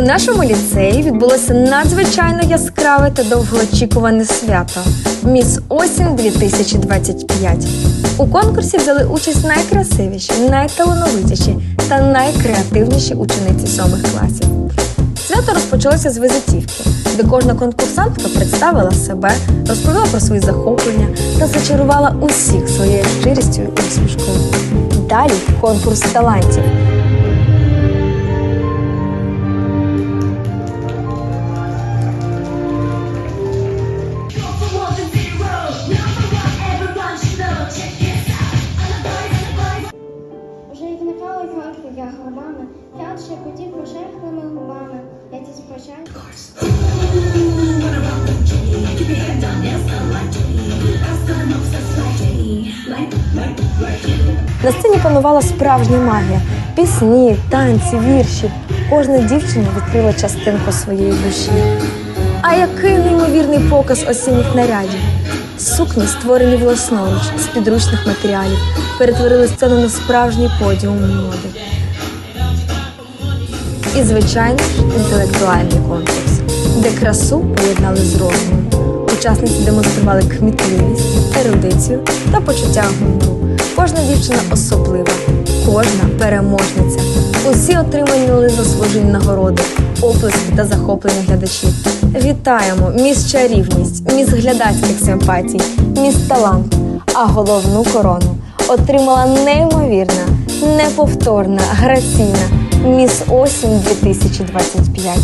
нашому ліцеї відбулося надзвичайно яскраве та довгоочікуване свято Міс Осінь 2025. У конкурсі взяли участь найкрасивіші, найталановитіші та найкреативніші учениці сьомих класів. Свято розпочалося з визитівки, де кожна конкурсантка представила себе, розповіла про свої захоплення та зачарувала усіх своєю щирістю і усмішкою. Далі конкурс талантів. Я громами, фіал ще потік пошерхлими губами. Я ті спочатку. На сцені панувала справжня магія: пісні, танці, вірші. Кожна дівчина відкрила частинку своєї душі. А який неймовірний показ осінніх нарядів! Сукні, створені власноруч з підручних матеріалів, перетворили сцену на справжній подіум моди. І, звичайно, інтелектуальний конкурс, де красу поєднали з розумом. Учасниці демонстрували кмітливість, ерудицію та почуття гумору. Кожна дівчина особлива, кожна переможниця. Усі отримали заслужені нагороди, оплески та захоплення глядачів. Вітаємо міс чарівність, міс глядацьких симпатій, міс талант. А головну корону отримала неймовірна, неповторна, граційна міс осінь 2025.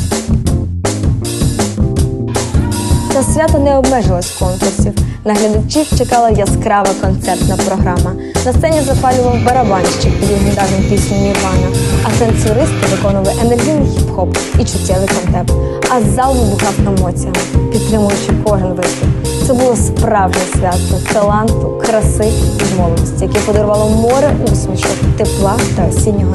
Та свято не обмежилось конкурсів. На глядачів чекала яскрава концертна програма. На сцені запалював барабанщик під легендарну пісню Нірвана, а танцюристи виконували енергійний хіп-хоп і чуттєвий контеп. А зал вибухав емоціями, підтримуючи кожен виступ. Це було справжнє свято таланту, краси і молодості, яке подарувало море усмішок, тепла та осіннього.